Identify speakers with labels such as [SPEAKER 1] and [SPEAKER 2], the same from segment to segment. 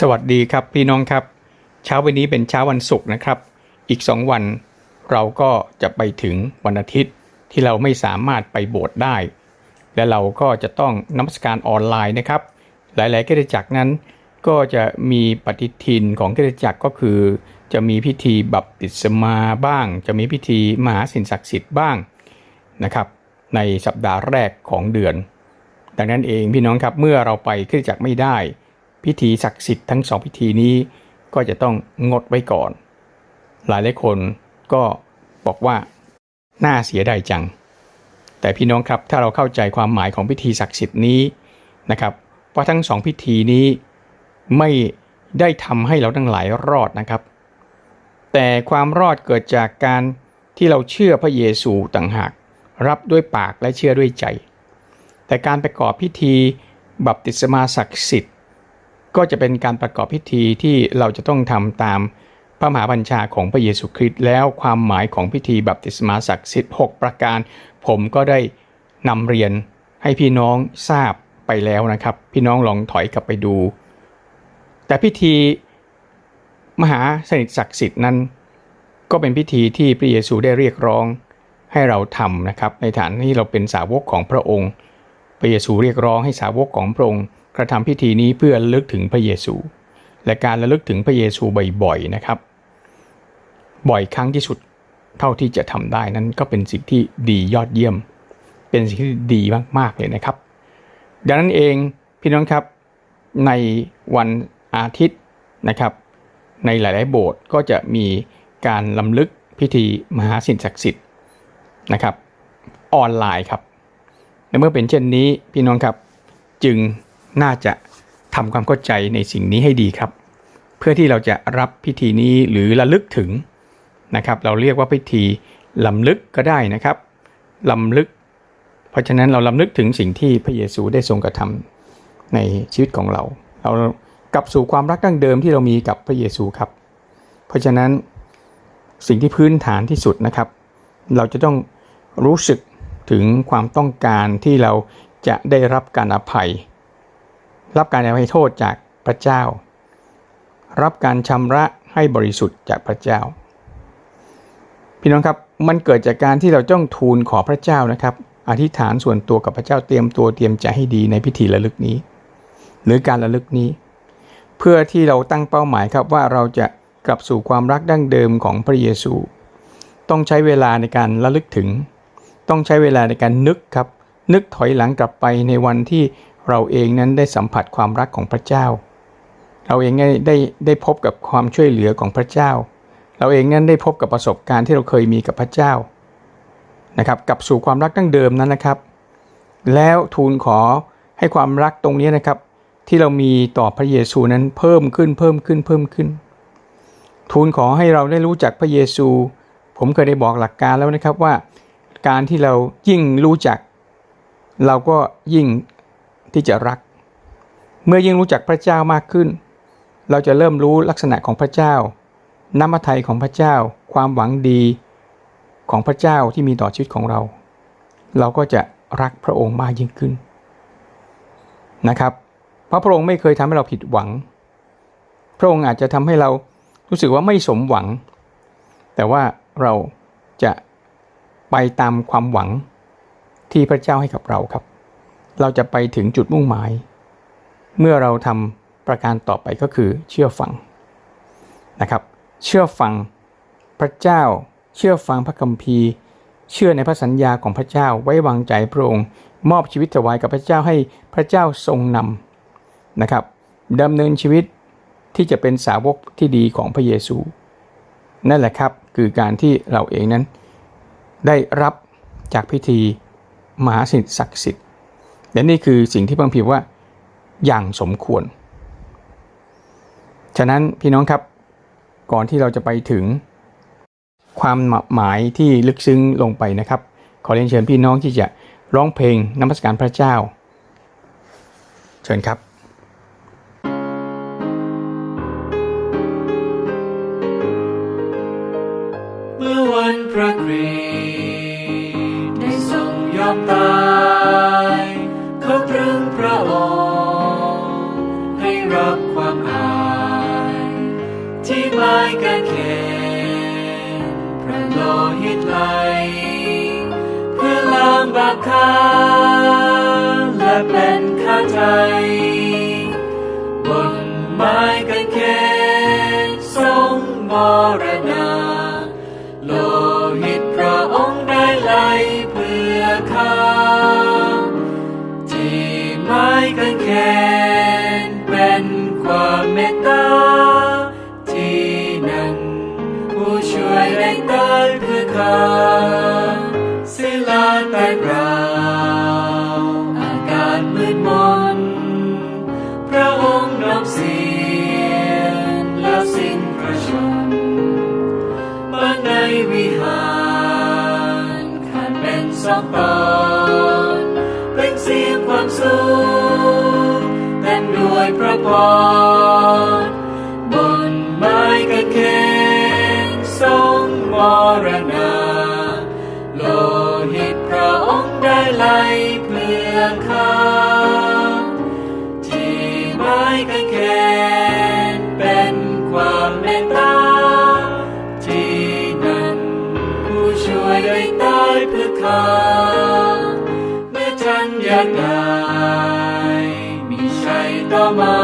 [SPEAKER 1] สวัสดีครับพี่น้องครับ เช้าวันนี้เป็นเช้าวันศุกร์นะครับ อีกสองวันเราก็จะไปถึงวันอาทิตย์ที่เราไม่สามารถไปโบสถ์ได้ และเราก็จะต้องนมัสการออนไลน์นะครับ หลายๆกิจจักรนั้น ก็จะมีปฏิทินของกิจจักรก็คือ จะมีพิธีบัพติศมาบ้าง จะมีพิธีมหาสินศักดิ์สิทธิ์บ้างนะครับในสัปดาห์แรกของเดือน ดังนั้นเองพี่น้องครับเมื่อเราไปคริสตจักรไม่ได้ พิธีศักดิ์สิทธิ์ทั้งสองพิธีนี้ก็จะต้องงดไว้ก่อน หลายหลายคนก็บอกว่าน่าเสียดายจัง แต่พี่น้องครับถ้าเราเข้าใจความหมายของพิธีศักดิ์สิทธิ์นี้นะครับว่าทั้งสองพิธีนี้ไม่ได้ทำให้เราทั้งหลายรอดนะครับ แต่ความรอดเกิดจากการที่เราเชื่อพระเยซูต่างหาก รับด้วยปากและเชื่อด้วยใจ แต่การประกอบพิธีบัพติศมาศักดิ์สิทธิ์ ก็จะเป็นการประกอบพิธีที่เราจะต้องทำตามพระมหาบัญชาของพระเยซูคริสต์แล้วความหมายของพิธีบัพติศมาศักดิ์สิทธิ์6ประการ ผมก็ได้นำเรียนให้พี่น้องทราบไปแล้วนะครับ พี่น้องลองถอยกลับไปดู แต่พิธีมหาสนิทศักดิ์สิทธิ์นั้น ก็เป็นพิธีที่พระเยซูได้เรียกร้องให้เราทำนะครับ ในฐานที่เราเป็นสาวกของพระองค์ พระเยซูเรียกร้องให้สาวกของพระองค์ กระทำพิธีนี้เพื่อระลึกถึงพระเยซู และการระลึกถึงพระเยซูบ่อยๆนะครับ บ่อยครั้งที่สุดเท่าที่จะทำได้นั้นก็เป็นสิ่งที่ดียอดเยี่ยม เป็นสิ่งที่ดีมากๆเลยนะครับ ดังนั้นเองพี่น้องครับในวันอาทิตย์นะครับ ในหลาย ๆ โบสถ์ก็จะมีการลำลึกพิธีมหาสินศักดิ์สิทธิ์นะครับ ออนไลน์ครับในเมื่อเป็นเช่นนี้พี่น้องครับจึง น่าจะทำความเข้าใจในสิ่งนี้ให้ดีครับ เพื่อที่เราจะรับพิธีนี้หรือระลึกถึงนะครับ เราเรียกว่าพิธีลำลึกก็ได้นะครับลำลึก เพราะฉะนั้นเราลำลึกถึงสิ่งที่พระเยซูได้ทรงกระทำในชีวิตของเรา เรากลับสู่ความรักดั้งเดิมที่เรามีกับพระเยซูครับ เพราะฉะนั้นสิ่งที่พื้นฐานที่สุดนะครับ เราจะต้องรู้สึกถึงความต้องการที่เราจะได้รับการอภัย รับการอภัยโทษจากพระเจ้า รับการชำระให้บริสุทธิ์จากพระเจ้า พี่น้องครับมันเกิดจากการที่เราจ้องทูลขอพระเจ้านะครับ อธิษฐานส่วนตัวกับพระเจ้าเตรียมตัวเตรียมใจให้ดีในพิธีระลึกนี้ หรือการระลึกนี้ เพื่อที่เราตั้งเป้าหมายครับว่าเราจะกลับสู่ความรักดั้งเดิมของพระเยซู ต้องใช้เวลาในการระลึกถึง ต้องใช้เวลาในการนึกครับ นึกถอยหลังกลับไปในวันที่ เราเองนั้นได้สัมผัสความรักของพระเจ้า เราเองได้ได้ได้พบกับความช่วยเหลือของพระเจ้า เราเองนั้นได้พบกับประสบการณ์ที่เราเคยมีกับพระเจ้านะครับกลับสู่ความรักดั้งเดิมนั้นนะครับ แล้วทูลขอให้ความรักตรงนี้นะครับ ที่เรามีต่อพระเยซูนั้นเพิ่มขึ้นเพิ่มขึ้นเพิ่มขึ้น ทูลขอให้เราได้รู้จักพระเยซู ผมเคยได้บอกหลักการแล้วนะครับว่า การที่เรายิ่งรู้จัก เราก็ยิ่ง ที่จะรัก เมื่อยิ่งรู้จักพระเจ้ามากขึ้น เราจะเริ่มรู้ลักษณะของพระเจ้า น้ำพระทัยของพระเจ้า ความหวังดีของพระเจ้าที่มีต่อชีวิตของเรา เราก็จะรักพระองค์มากยิ่งขึ้นนะครับ เพราะพระองค์ไม่เคยทำให้เราผิดหวัง พระองค์อาจจะทำให้เรารู้สึกว่าไม่สมหวัง แต่ว่าเราจะไปตามความหวังที่พระเจ้าให้กับเราครับ เราจะไปถึงจุดมุ่งหมาย เมื่อเราทำประการต่อไปก็คือเชื่อฟังนะครับ เชื่อฟังพระเจ้า เชื่อฟังพระคัมภีร์ เชื่อในพระสัญญาของพระเจ้าไว้วางใจพระองค์ มอบชีวิตถวายกับพระเจ้าให้พระเจ้าทรงนำนะครับดำเนินชีวิตที่จะเป็นสาวกที่ดีของพระเยซู นั่นแหละครับคือการที่เราเองนั้นได้รับจากพิธีมหาสิทธิศักดิ์สิทธิ์ และนี่คือสิ่งที่พระคัมภีร์ว่าอย่างสมควร ฉะนั้นพี่น้องครับก่อนที่เราจะไปถึง ความหมายที่ลึกซึ้งลงไปนะครับ ขอเรียนเชิญพี่น้องที่จะร้องเพลงนมัสการพระเจ้า เชิญครับ
[SPEAKER 2] เมื่อวันพระกรี ด้วยพระพรบนไม้กางเขนทรงมรณา โลหิตพระองค์ได้ไหล มา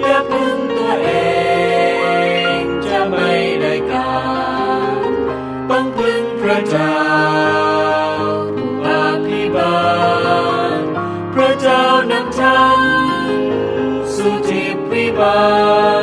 [SPEAKER 2] อย่าพึ่งตัวเองจะไม่ได้การต้องพึ่งพระเจ้าผู้อภิบาลพระเจ้านำฉันสู่ทิพวิบาล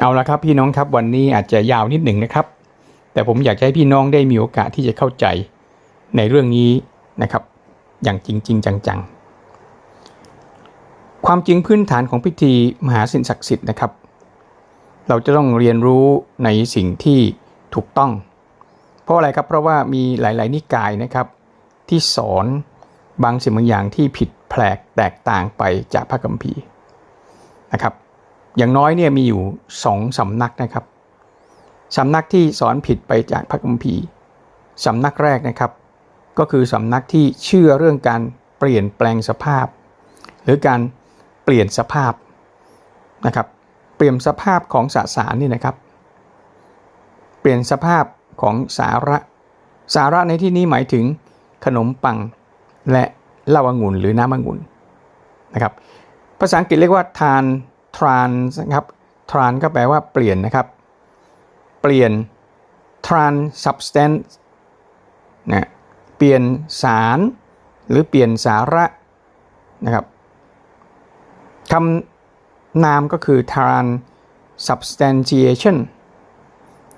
[SPEAKER 2] เอา
[SPEAKER 1] ละครับพี่น้องครับวันนี้อาจจะยาวนิดหนึ่งนะครับ แต่ผมอยากให้พี่น้องได้มีโอกาสที่จะเข้าใจในเรื่องนี้นะครับ อย่างจริงๆจังๆ ความจริงพื้นฐานของพิธีมหาสิ่งศักดิ์สิทธิ์นะครับ เราจะต้องเรียนรู้ในสิ่งที่ถูกต้อง เพราะอะไรครับเพราะว่ามีหลาย ๆ นิกายนะครับ ที่สอนบางสิ่งบางอย่างที่ผิดแปลกแตกต่างไปจากพระคัมภีร์นะครับ อย่างน้อยเนี่ยมีอยู่สองสำนักนะครับสำนักที่สอนผิดไปจากพระคัมภีร์สำนักแรกนะครับ ก็คือสำนักที่เชื่อเรื่องการเปลี่ยนแปลงสภาพ หรือการเปลี่ยนสภาพนะครับ เปลี่ยนสภาพของสสารนี่นะครับ เปลี่ยนสภาพของสาระ สาระในที่นี้หมายถึงขนมปังและเหล้าองุ่นหรือน้ำองุ่นนะครับ ภาษาอังกฤษเรียกว่าทาน trans นะครับ trans ก็แปลว่าเปลี่ยนนะครับ เปลี่ยน trans substance นะเปลี่ยนสารหรือเปลี่ยนสาระนะครับคำนามก็คือ transubstantiation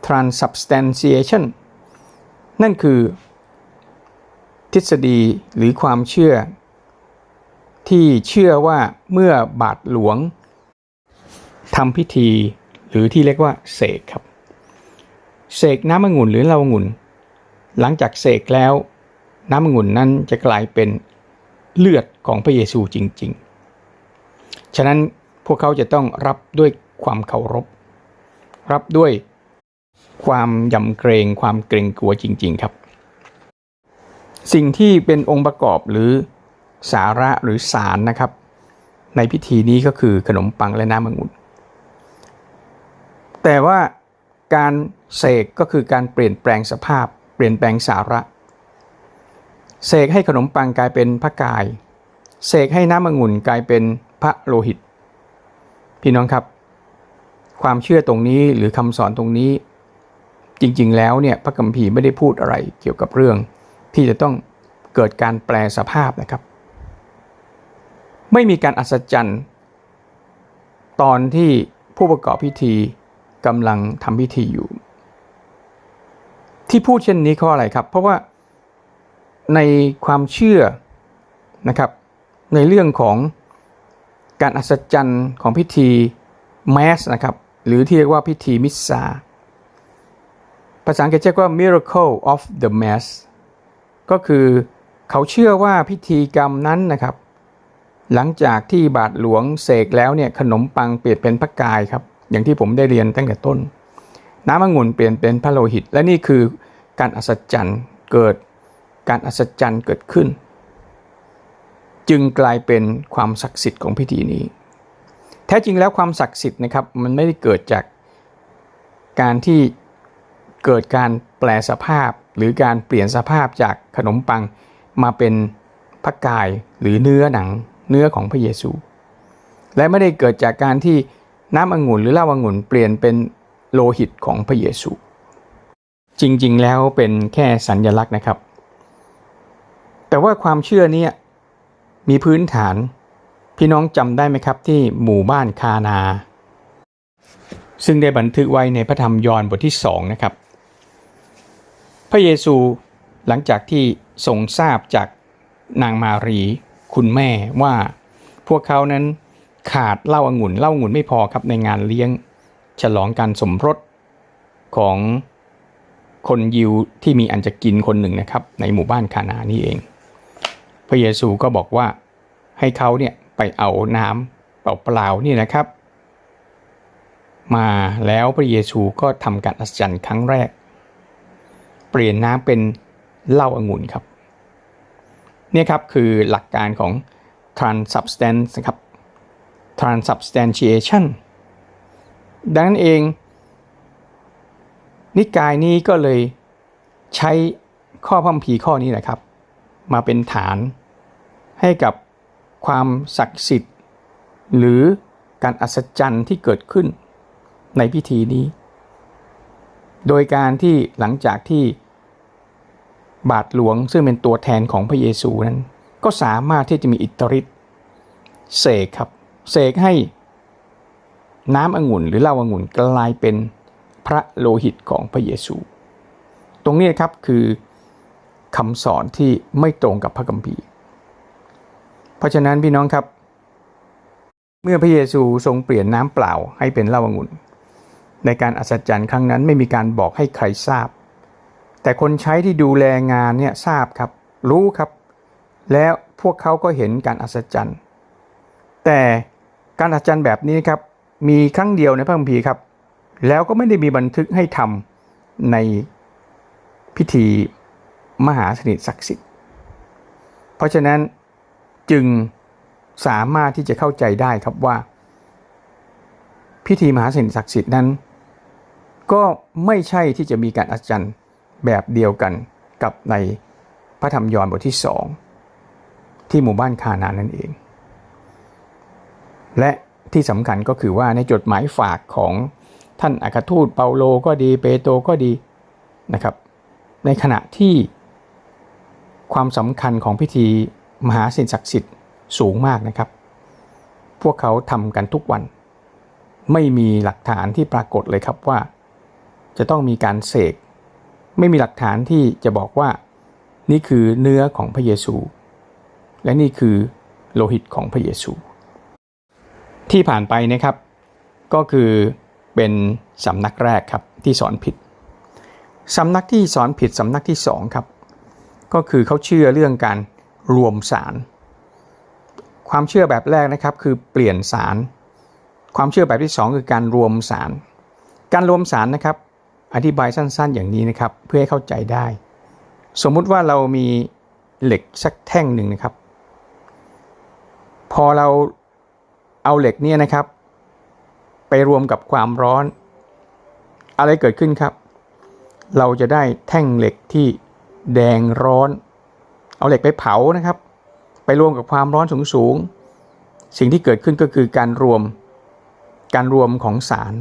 [SPEAKER 1] transubstantiation นั่นคือ ทฤษฎีหรือความเชื่อ ที่เชื่อว่าเมื่อบาทหลวง ทำพิธีหรือที่เรียกว่าเสกครับ เสกน้ำองุ่นหรือเหล้าองุ่น หลังจากเสกแล้วน้ำองุ่นนั้นจะกลายเป็นเลือดของพระเยซูจริง ๆ ฉะนั้นพวกเขาจะต้องรับด้วยความเคารพ รับด้วยความยำเกรงความเกรงกลัวจริง ๆ ครับ สิ่งที่เป็นองค์ประกอบหรือสาระหรือสารนะครับ ในพิธีนี้ก็คือขนมปังและน้ำองุ่น แต่ว่าการเสกก็คือการเปลี่ยนแปลงสภาพ เปลี่ยนแปลงสาระเสกให้ขนมปังกลายเป็นพระกายเสกให้น้ำองุ่นกลายเป็นพระโลหิต พี่น้องครับ ความเชื่อตรงนี้หรือคำสอนตรงนี้ จริงๆแล้วเนี่ยพระคัมภีร์ไม่ได้พูดอะไรเกี่ยวกับเรื่อง ที่จะต้องเกิดการแปลสภาพนะครับ ไม่มีการอัศจรรย์ ตอนที่ผู้ประกอบพิธี กำลังทำพิธีอยู่ ที่พูดเช่นนี้ข้ออะไรครับ เพราะว่าในความเชื่อนะครับ ในเรื่องของการอัศจรรย์ของพิธีแมสนะครับ หรือที่เรียกว่าพิธีมิสซาภาษาอังกฤษเรียกว่า miracle of the mass ก็คือเขาเชื่อว่าพิธีกรรมนั้นนะครับ หลังจากที่บาทหลวงเสกแล้วเนี่ยขนมปังเปลี่ยนเป็นพระกายครับ อย่างที่ผมได้เรียนตั้งแต่ต้น น้ำองุ่นเปลี่ยนเป็นพระโลหิต และนี่คือการอัศจรรย์เกิดการอัศจรรย์เกิดขึ้น จึงกลายเป็นความศักดิ์สิทธิ์ของพิธีนี้ แท้จริงแล้วความศักดิ์สิทธิ์นะครับมันไม่ได้เกิดจากการที่เกิดการแปลสภาพ หรือการเปลี่ยนสภาพจากขนมปังมาเป็นพระกายหรือเนื้อหนังเนื้อของพระเยซู และไม่ได้เกิดจากการที่ น้ำองุ่นหรือเหล้าองุ่นเปลี่ยนเป็นโลหิตของพระเยซู จริงๆแล้วเป็นแค่สัญญลักษณ์นะครับ แต่ว่าความเชื่อเนี้มีพื้นฐาน พี่น้องจำได้ไหมครับที่หมู่บ้านคานา ซึ่งได้บันทึกไว้ในพระธรรมยอห์นบทที่สองนะครับ พระเยซูหลังจากที่ทรงทราบจากนางมารีคุณแม่ว่าพวกเขานั้น ขาดเหล้าองุ่นเหล้าองุ่นไม่พอครับในงานเลี้ยงฉลองการสมรสของคนยิวที่มีอันจะกินคนหนึ่งนะครับ ในหมู่บ้านคานานี่เอง พระเยซูก็บอกว่าให้เขาเนี่ยไปเอาน้ำเปล่าๆนี่นะครับ มาแล้วพระเยซูก็ทำการอัศจรรย์ครั้งแรก เปลี่ยนน้ำเป็นเหล้าองุ่นครับ เนี่ยครับคือหลักการของ transubstance ครับ transubstantiation ดังนั้นเอง นิกายนี้ก็เลยใช้ข้อพัมพีข้อนี้แหละครับ มาเป็นฐานให้กับความศักดิ์สิทธิ์ หรือการอัศจรรย์ที่เกิดขึ้นในพิธีนี้ โดยการที่หลังจากที่บาทหลวงซึ่งเป็นตัวแทนของพระเยซูนั้น ก็สามารถที่จะมีอิทธิฤทธิ์เสกครับ เสกให้น้ำองุ่นหรือเหล้าองุ่นกลายเป็นพระโลหิตของพระเยซู ตรงนี้ครับคือคำสอนที่ไม่ตรงกับพระคัมภีร์ เพราะฉะนั้นพี่น้องครับ เมื่อพระเยซูทรงเปลี่ยนน้ำเปล่าให้เป็นเหล้าองุ่น ในการอัศจรรย์ครั้งนั้นไม่มีการบอกให้ใครทราบ แต่คนใช้ที่ดูแลงานเนี่ยทราบครับ รู้ครับ แล้วพวกเขาก็เห็นการอัศจรรย์ แต่ การอัศจรรย์แบบนี้ครับมีครั้งเดียวในพระคัมภีร์ครับ แล้วก็ไม่ได้มีบันทึกให้ทำในพิธีมหาสนิทศักดิ์สิทธิ์ เพราะฉะนั้นจึงสามารถที่จะเข้าใจได้ครับว่า พิธีมหาสนิทศักดิ์สิทธิ์นั้น ก็ไม่ใช่ที่จะมีการอัศจรรย์แบบเดียวกันกับในพระธรรมยอห์นบทที่สองที่หมู่บ้านคานานั่นเอง และที่สำคัญก็คือว่าในจดหมายฝากของท่านอัครทูตเปาโลก็ดีเปโตก็ดีนะครับ ในขณะที่ความสำคัญของพิธีมหาสินศักดิ์สิทธิ์สูงมากนะครับ พวกเขาทำกันทุกวัน ไม่มีหลักฐานที่ปรากฏเลยครับว่า จะต้องมีการเสก ไม่มีหลักฐานที่จะบอกว่า นี่คือเนื้อของพระเยซู และนี่คือโลหิตของพระเยซู ที่ผ่านไปนะครับ ก็คือเป็นสำนักแรกครับที่สอนผิดสำนักที่สอนผิดสำนักที่สองครับ ก็คือเขาเชื่อเรื่องการรวมสาร ความเชื่อแบบแรกนะครับคือเปลี่ยนสาร ความเชื่อแบบที่สองคือการรวมสาร การรวมสารนะครับ อธิบายสั้นๆ อย่างนี้นะครับ เพื่อให้เข้าใจได้ สมมุติว่าเรามีเหล็กสักแท่งหนึ่งนะครับ พอเรา เอาเหล็กเนี่ยนะครับ ไปรวมกับความร้อน อะไรเกิดขึ้นครับ เราจะได้แท่งเหล็กที่แดงร้อน เอาเหล็กไปเผานะครับ ไปรวมกับความร้อนสูงๆสิ่งที่เกิดขึ้นก็คือการรวมการรวมของสาร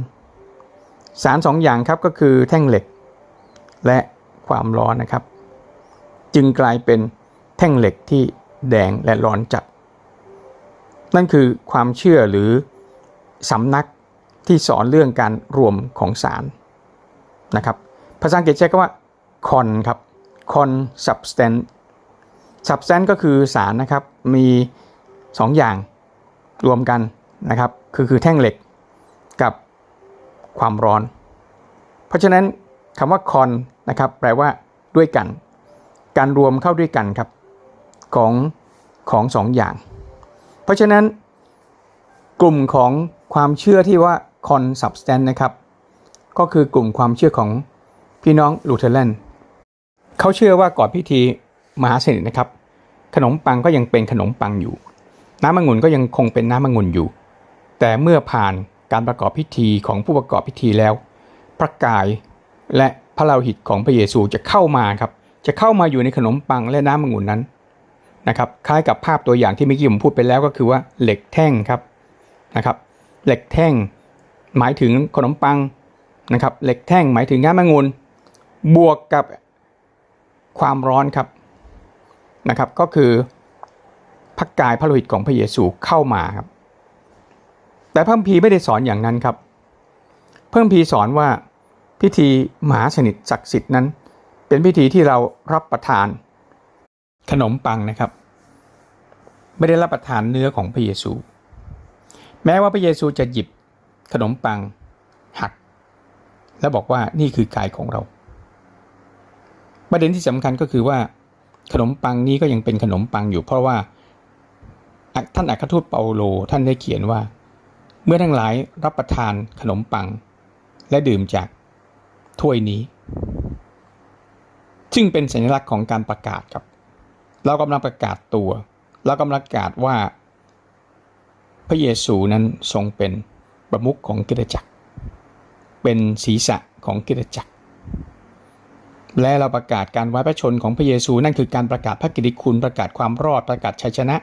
[SPEAKER 1] สารสองอย่างครับก็คือแท่งเหล็ก และความร้อนนะครับ จึงกลายเป็นแท่งเหล็กที่แดงและร้อนจัด นั่นคือความเชื่อหรือสำนักที่สอนเรื่องการรวมของสารนะครับภาษาอังกฤษใช้คำว่า con ครับ con substance substance ก็คือสารนะครับมี 2 อย่างรวมกันนะครับคือคือแท่งเหล็กกับความร้อน เพราะฉะนั้นคำว่าคอนนะครับแปลว่าด้วยกัน การรวมเข้าด้วยกันครับของของสองอย่าง ราะฉะนั้นกลุ่มของความเชื่อที่ว่า consubstant นะครับ ก็คือกลุ่มความเชื่อของพี่น้องลูเทอร์แลนเขาเชื่อว่าก่อนพิธีมหาสนิทนะครับ ขนมปังก็ยังเป็นขนมปังอยู่ น้ำองุ่นก็ยังคงเป็นน้ำองุ่นอยู่ แต่เมื่อผ่านการประกอบพิธีของผู้ประกอบพิธีแล้ว พระกายและพระโลหิตของพระเยซูจะเข้ามาครับ จะเข้ามาอยู่ในขนมปังและน้ำองุ่นนั้น นะครับคล้ายกับภาพตัวอย่างที่เมื่อกี้ผมพูดไปแล้วก็คือว่าเหล็กแท่งครับนะครับเหล็กแท่ง หมายถึงขนมปังนะครับเหล็กแท่งหมายถึงน้ำองุ่นบวกกับความร้อนครับนะครับก็คือพระกายพระโลหิตของพระเยซูเข้ามาครับแต่พระคัมภีไม่ได้สอนอย่างนั้นครับพระคัมภีสอนว่าพิธีมหาสนิทศักดิ์สิทธิ์นั้น เป็นพิธีที่เรารับประทาน ขนมปังนะครับ ไม่ได้รับประทานเนื้อของพระเยซู แม้ว่าพระเยซูจะหยิบขนมปังหัก แล้วบอกว่านี่คือกายของเรา ประเด็นที่สำคัญก็คือว่า ขนมปังนี้ก็ยังเป็นขนมปังอยู่ เพราะว่าท่านอัครทูตเปาโลท่านได้เขียนว่า เมื่อทั้งหลายรับประทานขนมปัง และดื่มจากถ้วยนี้ ซึ่งเป็นสัญลักษณ์ของการประกาศครับ เรากำลังประกาศตัว เรากำลังประกาศว่า พระเยซูนั้นทรงเป็นประมุขของกิจจักร เป็นศีรษะของกิจจักร และเราประกาศการไว้พระชนของพระเยซูนั่นคือการประกาศพระกิติคุณประกาศความรอดประกาศชัยชนะ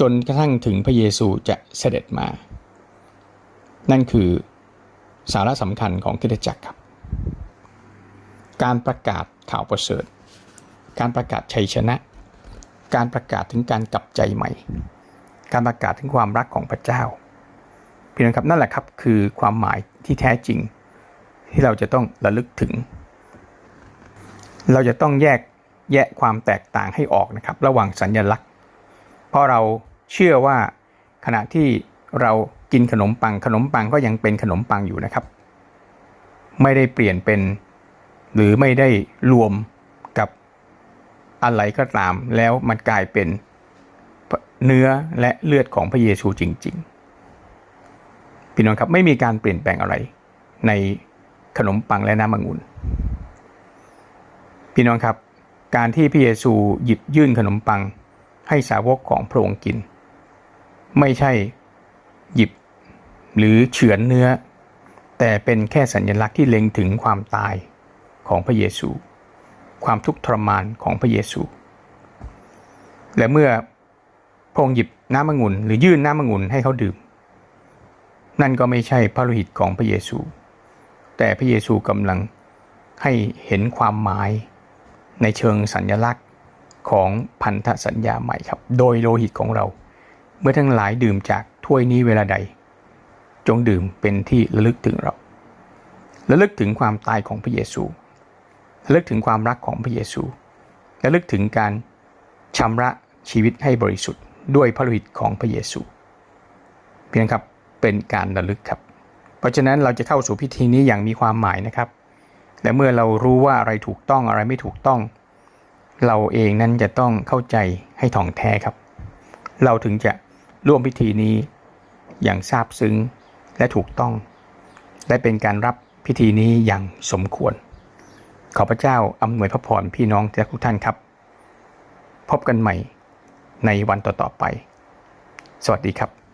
[SPEAKER 1] จนกระทั่งถึงพระเยซูจะเสด็จมา นั่นคือสาระสำคัญของคริสตจักรครับ การประกาศข่าวประเสริฐ การประกาศชัยชนะ การประกาศถึงการกลับใจใหม่ การประกาศถึงความรักของพระเจ้าพี่น้องครับนั่นแหละครับคือความหมายที่แท้จริง ที่เราจะต้องระลึกถึง เราจะต้องแยกแยะความแตกต่างให้ออกนะครับ ระหว่างสัญญลักษณ์ เพราะเราเชื่อว่าขณะที่เรากินขนมปังขนมปังก็ยังเป็นขนมปังอยู่นะครับ ไม่ได้เปลี่ยนเป็น หรือไม่ได้รวม อะไรก็ตาม แล้วมันกลายเป็นเนื้อและเลือดของพระเยซูจริง ๆ พี่น้องครับไม่มีการเปลี่ยนแปลงอะไร ในขนมปังและน้ำองุ่นพี่น้องครับ การที่พระเยซูหยิบยื่นขนมปังให้สาวกของพระองค์กิน ไม่ใช่หยิบหรือเฉือนเนื้อ แต่เป็นแค่สัญลักษณ์ที่เล็งถึงความตายของพระเยซู ความทุกข์ทรมานของพระเยซู และเมื่อพระองค์หยิบน้ำองุ่นหรือยื่นน้ำองุ่นให้เขาดื่ม นั่นก็ไม่ใช่พระโลหิตของพระเยซู แต่พระเยซูกำลังให้เห็นความหมายในเชิงสัญลักษณ์ของพันธสัญญาใหม่ครับ โดยโลหิตของเรา เมื่อทั้งหลายดื่มจากถ้วยนี้เวลาใด จงดื่มเป็นที่ระลึกถึงเราระลึกถึงความตายของพระเยซู ลึกถึงความรักของพระเยซูระลึกถึงการชำระชีวิตให้บริสุทธิ์ด้วยพระโลหิตของพระเยซูเพียงครับเป็นการระลึกครับ เพราะฉะนั้นเราจะเข้าสู่พิธีนี้อย่างมีความหมายนะครับ และเมื่อเรารู้ว่าอะไรถูกต้องอะไรไม่ถูกต้อง เราเองนั้นจะต้องเข้าใจให้ถ่องแท้ครับ เราถึงจะร่วมพิธีนี้อย่างซาบซึ้งและถูกต้อง และเป็นการรับพิธีนี้อย่างสมควร ขอพระเจ้าอำนวยพระพรพี่น้องทุกท่านครับ พบกันใหม่ในวันต่อๆไป สวัสดีครับ